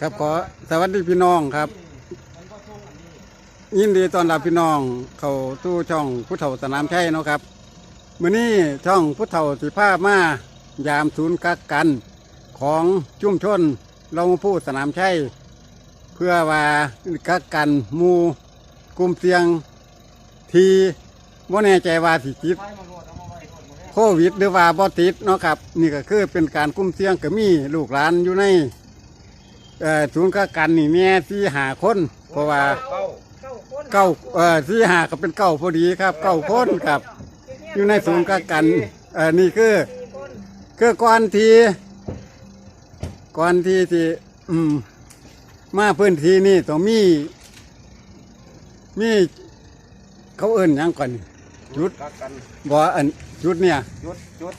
ครับขอสวัสดีพี่น้องครับ ยินดีต้อนรับพี่น้องเข้าตู้ช่องผู้เฒ่าสนามชัยเนาะครับมื้อนี้ช่องผู้เฒ่าสิภาพมายามศูนย์กักกันของชุมชนเราผู้สนามชัยเพื่อว่ากักกันมูกลุ่มเสียงที่บ่แน่ใจว่าสิติดไฟมา โหลดเอามาไว้โหลดหมดแล้วโควิดหรือว่าบ่ติดเนาะครับ นี่ก็คือเป็นการกลุ่มเสี่ยงก็มีลูกหลานอยู่ในเอ่อศูนย์กักกันนี่แม่ที่หาคน เพราะว่าเก้าเก้าเอ่อที่หาก็เป็นเก้าพอดีครับเก้าคนครับ อยู่ในศูนย์กักกันเอ่อนี่คือคือก่อนที่ก่อนที่ที่อืมมาพื้นที่นี่ต้องมี มี เขาเอิ่นหยังก่อนนี่หยุดกักกันบ่อัน จุดเนี่ยหยุดหยุด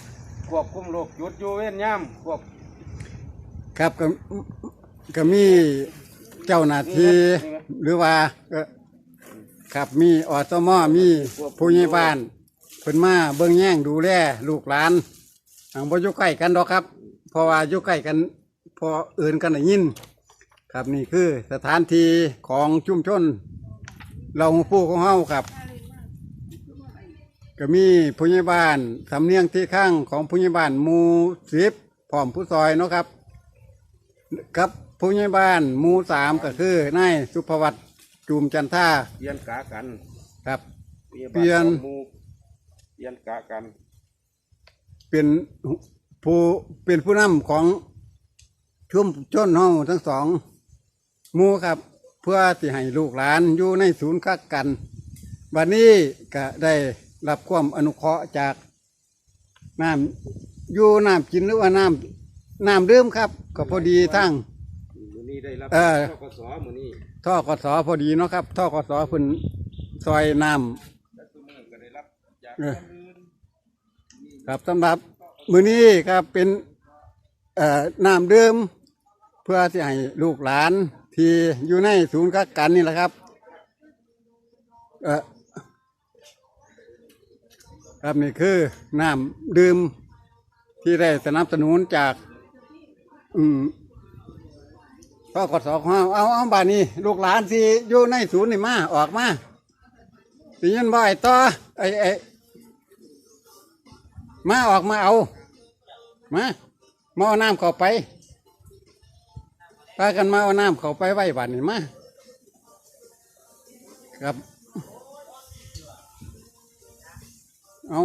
ควบคุมโรคหยุดอยู่เว้นย่ำควบครับก็ก็มีเจ้าหน้าที่หรือว่าเอ่อครับมีอสมมีผู้ใหญ่บ้านเพิ่นมาเบิ่งแย่งดูแลลูกหลานทางบ่อยู่ใกล้กันดอกครับ เพราะว่าอยู่ใกล้กันพอเอื่นกันได้ยิน ครับนี่คือสถานที่ของชุมชน เราผู้ของเฮาครับ ก็มีผู้ใหญ่บ้านสำเนียงที่ข้างของผู้ใหญ่บ้านหมู่สิบพร้อมผู้ซอยเนาะครับ ครับผู้ใหญ่บ้านหมู่สามก็คือนายสุภวัตจูมจันท่าเปลี่ยนกะกันครับเปลี่ยนเปลี่ยนหมู่เปลี่ยนกะกัน เป็นผู้เป็นผู้นำของชุมชนเฮาทั้งสองหมู่ครับ เพื่อที่ให้ลูกหลานอยู่ในศูนย์กักกันบัดนี้ก็ได้ รับความอนุเคราะห์จากน้ำอยู่น้ำกินหรือว่าน้ำน้ำดื่มครับ ก็พอดีทั้ง มือนี้ได้รับเอ่อกสมือนี้ท่อกสพอดีเนาะครับท่อกสเพิ่นซอยน้และตัวมือก็ได้รับจากเออคนอื่นำครับสำหรับมื้อนี้ครับเป็นเอ่อน้ำดื่มเพื่อที่ให้ลูกหลานที่อยู่ในศูนย์กักกันนี่แหละครับเอ่อ ครับนี่คือน้ำดื่มที่ได้สนับสนุนจาก อืมพ่อกสองเราเอาเอาบานนี้ ลูกหลานสิอยู่ในศูนย์นี่มา ออกมาสิยันบ่อ้ต่อไอ้ไอ้มาออกมาเอา มามาเอาน้ำเข้าไปพากันมาเอาน้ำเข้าไปไว้บานนี้มาครับ เอา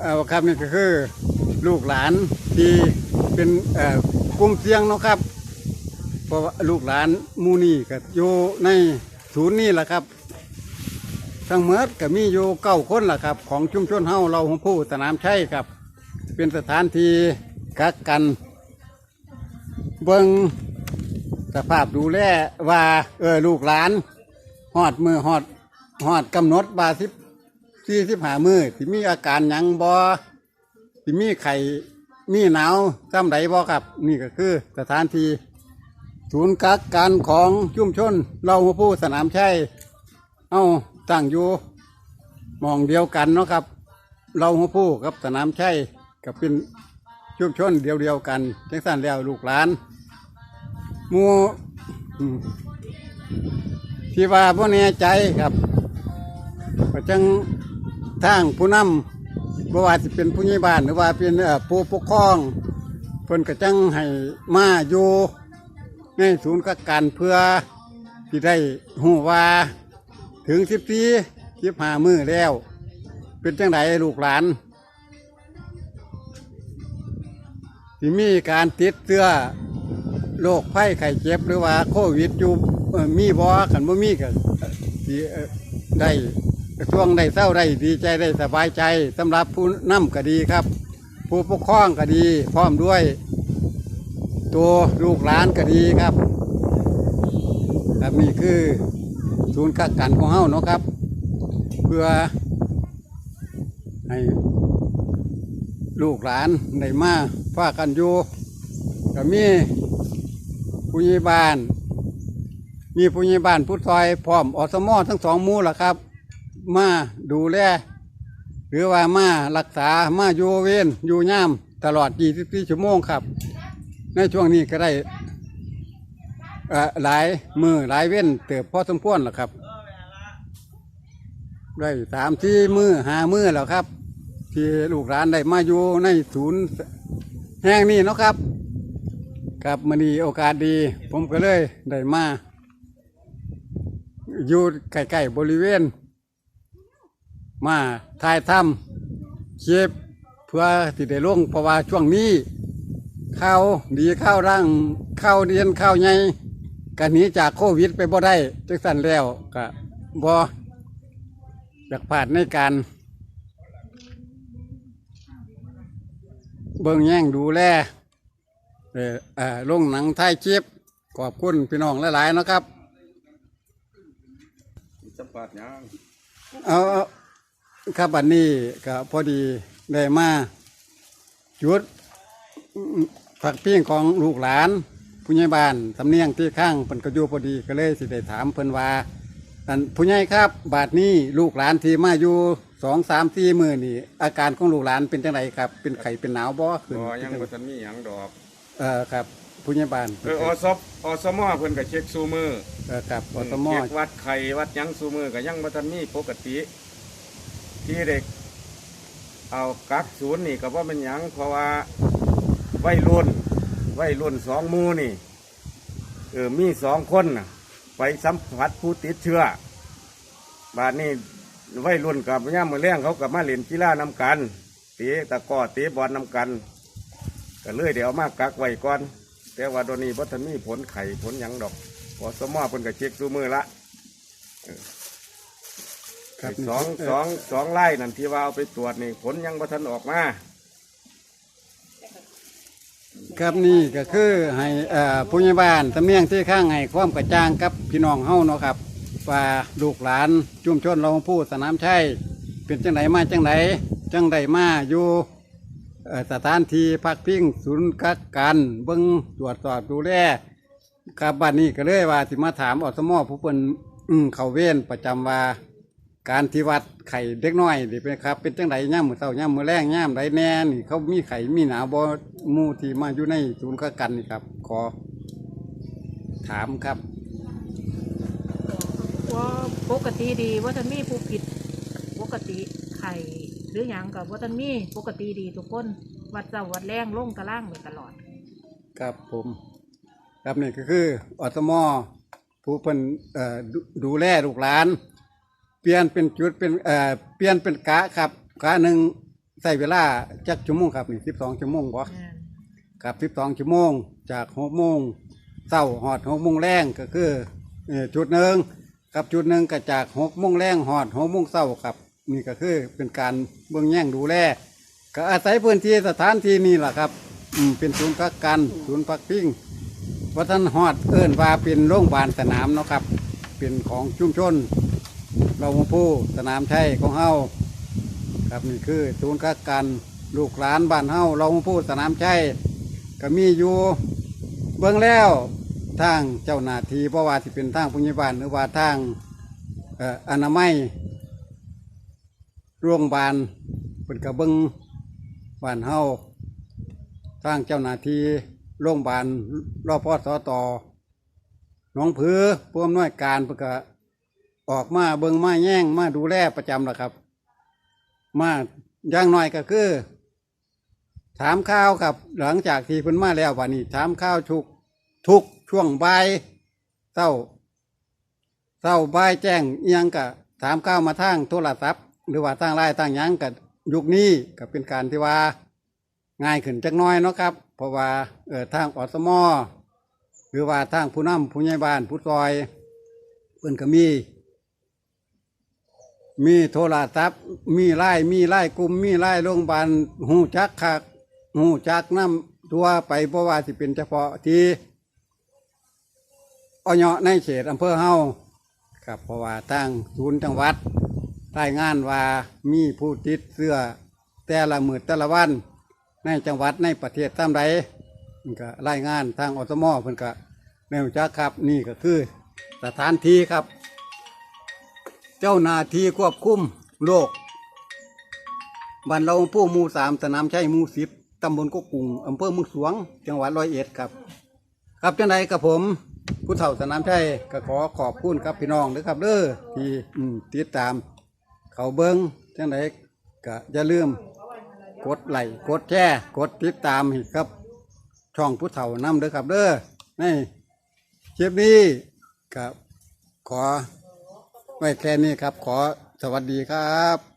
เอาครับนี่ก็คือลูกหลานที่เป็นเอ่อกลุ่มเสี่ยงเนาะครับเพราะว่าลูกหลานมูนี่ก็อยู่ในศูนย์นี่แหละครับทั้งเมดก็มีอยู่เก้าคนล่ะครับ ของชุมชนเฮาเราของผู้สนามชัยครับ เป็นสถานที่กักกัน เบิง สภาพดูแลว่า เออลูกหลานหอดมือหอดหอดกำหนดบาสิบสี่สิบหามือที่มีอาการหยังบอที่มีไข่มีหนาวซ้ำใดบอครับ นี่ก็คือสถานที่ศูนย์กักกันของชุมชน เราหัวผู้สนามชัยเอาตั้งอยู่หมองเดียวกันเนาะครับ เราหัวผู้กับสนามชัยกับเป็นชุมชนเดียวเดียวกันจังสันแล้วลูกหลาน หมูที่ว่าพ่แน่ใจครับก็จังทางผู้นำบ่ว่าสิเป็นผู้ใหญ่บ้านหรือว่าเป็นผู้ปกครองเพิ่นก็จังให้มาอยู่ในศูนย์กักกันเพื่อที่ได้หูว่าถึงสิบสี่สิบห้ามือแล้ว เป็นจังไดลูกหลานที่มีการติดเชื้อ โรคไข้ไข้เจ็บหรือว่าโควิดอยู่มีบ่ขันบ่มีก็ที่เอ่อได้ช่วงได้เศร้าได้ดีใจได้สบายใจสำหรับผู้นำก็ดีครับ ผู้ปกครองก็ดี พร้อมด้วย ตัวลูกหลานก็ดีครับครับนี่คือศูนย์กักกันของเฮาเนาะครับ เพื่อให้ลูกหลานได้มาฝากกันอยู่ก็มี ผู้ใหญ่บ้าน มีผู้ใหญ่บ้านผู้ซอยพร้อมอสมอทั้งสองมู่ล่ะครับ มาดูแลหรือว่ามารักษามาอยู่เวนอยู่ย่ามตลอด 24 ชั่วโมงครับ ในช่วงนี้ก็ได้อ่อหลายมือหลายเว้นเติบพอสมควรล่ะครับ ได้สามที่มือหามือแล้วครับ ที่ลูกหลานได้มาอยู่ในศูนย์แห่งนี้นะครับ ครับมันนีโอกาสดี ผมก็เลยได้มาอยู่ใกล้ๆบริเวณ มาถ่ายทำเชฟเพื่อที่ได้ลงเพราะว่าช่วงนี้ข้าวดีข้าวร่างข้าวเรียนข้าวใหญ่กันหนีจากโควิดไปบ่ได้จังสันแล้วก็บ่อยากผ่านในการ เบิ่งแย่งดูแล เออเอ่อลงหนังไทยคลิปขอบคุณพี่น้องหลายๆเนาะครับสัมผัสหยังเอาเอาครับอันนี้ก็พอดีได้มาจุดผักเพียงของลูกหลานผู้ใหญ่บ้านสำเนียงที่ข้างเพิ่นก็อยู่พอดีก็เลยสิได้ถามเพิ่นว่าอันผู้ใหญ่ครับ บาดนี้ลูกหลานที่มาอยู่สองสามสี่มือนี่อาการของลูกหลานเป็นจังไดครับ เป็นไข้เป็นหนาวบ่ขึ้นบ่ยังบ่ทันมีหยังดอก เออครับผู้ใหญ่บ้านเอออสบอสมเพิ่นก็เช็คซูมือเออครับอสมอเช็ควัดไข่วัดหยังซูมือก็ยังบ่ทันมีปกติ ที่เด็ก เอากักศูนย์นี่ก็บ่เป็นหยังเพราะว่าวัยรุ่นวัยรุ่นสองหมู่นี่เออมีสองคนน่ะ ไปสัมผัสผู้ติดเชื้อบาดนี้วัยรุ่นกับย่ามมือแรงเขากับมาเล่นกีฬานำกันเตะตะกร้อเตะบอลนำกัน ก็เลยเดี๋ยวเอามากักไว้ก่อน แต่ว่าตัวนี้บ่ทันมีผลไข่ผลหยังดอก พอสมอเพิ่นก็เช็คดูมือละครับสองสองสองไร่นั่นที่ว่าเอาไปตรวจนี่ผลยังบ่ทันออกมาครับนี่ก็คือให้เอ่อผู้ใหญ่บ้านตำเนียงที่ข้างให้ความกระจ่างกับพี่น้องเฮาเนาะครับว่าลูกหลานจุมชนเราผู้สนามชัยเป็นจังไดมาจังไดจังไดมาอยู่เอ่อ สถานที่พักพิงศูนย์กักกันเบิ่งตรวจสอบดูแลครับบ้านนี้ก็เลยว่าสิมาถามอสมอผู้เป็นเขาเว้นประจำว่า การที่วัดไข่เด็กน้อยนี่เป็นครับ เป็นจังไดย่ามมือเต้าย่ามมือแรงย่ามไรแน่นี่เขามีไข่มีหนาวบ่หมู่ที่มาอยู่ในศูนย์กักกันนี่ครับ ขอ ถามครับว่าปกติดีว่าท่านมีผู้ผิดปกติไข่ รืออย่างกับว่าท่านมีปกติดีทุกคน วัดเจ้าวัดแรงลงตารางไปตลอด ครับผมครับนี่ก็คืออสมอผู้เป็นเอ่อดูดูแลลูกหลาน เปลี่ยนเป็นจุดเป็นเอ่อเปลี่ยนเป็นกะครับกะหนึ่งใส่เวลาจักชั่วโมงครับนี่สิบสองชั่วโมงบ่ครับสิบสองชั่วโมง จากหกโมงเช้าหอดหกโมงแรงก็คือเอ่อจุดหนึ่งกับจุดหนึ่งก็จากหกโมงแรงหอดหกโมงเช้าครับ นี่ก็คือเป็นการเบื้องแย่งดูแลก็อาศัยพื้นที่สถานที่นี่แหละครับอืมเป็นศูนย์พักกันศูนย์พักพิงวัฒนหอดเอิ้นว่าเป็นโรงพยาบาลสนามเนาะครับ เป็นของชุมชน เราหมู่ผู้สนามชัยของเฮาครับนี่คือศูนย์กักกันลูกหลานบ้านเฮาเราหมู่ผู้สนามชัยก็มีอยู่เบื้องแล้วทางเจ้าหน้าที่เพราะว่าที่เป็นทางผู้ใหญ่บ้านหรือว่าทางเอ่ออนามัย โรงพยาบาลเป็นกระเบิงบ้านเฮาทางเจ้าหน้าที่โรงพยาบาลรอพอสอตหนองผือผู้อำนวยการเพื่อก็ออกมาเบิงมาแย่งมาดูแลประจำและครับ มาอย่างน้อยก็คือ ถามข้าวครับ หลังจากที่เพิ่นมาแล้ววันนี้ ถามข้าวทุกทุกช่วงบ่ายเศร้าเศร้าบ่ายแจ้งยังกะถามข้าวมาทางโทรศัพท์ หรือว่าทางไลน์ทางยังกับยุคนี้ก็เป็นการที่ว่าง่ายขึ้นจักน้อยเนาะครับ เพราะว่าเออทางอสมอหรือว่าทางผู้นำผู้ใหญ่บ้านผู้ซอยเพิ่นก็มี มีโทรศัพท์มีไล่มีไล่กลุ่มมีไล่โรงพยาบาลหูจักคักหูจักน้ำตัวไปเพราะว่าสิเป็นเฉพาะที่ออยในเขตอำเภอเฮาครับเพราะว่าทางศูนย์จังหวัด รายงานว่ามีผู้ติดเสื้อแต่ละมือแต่ละวัน ในจังหวัดในประเทศตามใดมันก็รายงานทางอสมอเพิ่นก็แนวจักครับนี่ก็คือสถานที่ครับ เจ้าหน้าที่ควบคุมโรคบ้านเราผู้มูสามสนามชัยมูสิบตำบลกกกุงอำเภอเมืองสวง จังหวัดร้อยเอ็ดครับ ครับจังไดกับผม ผู้เฒ่าสนามชัยก็ขอขอบคุณครับพี่น้องเด้อครับเด้อที่ติดตาม เขาเบิ้งจังไดก็อย่าลืม กดไลค์กดแชร์กดติดตามให้ครับ ช่องผู้เฒ่านำเด้อครับเด้อในคลิปนี้ครับขอไว้แค่นี้ครับ ขอสวัสดีครับ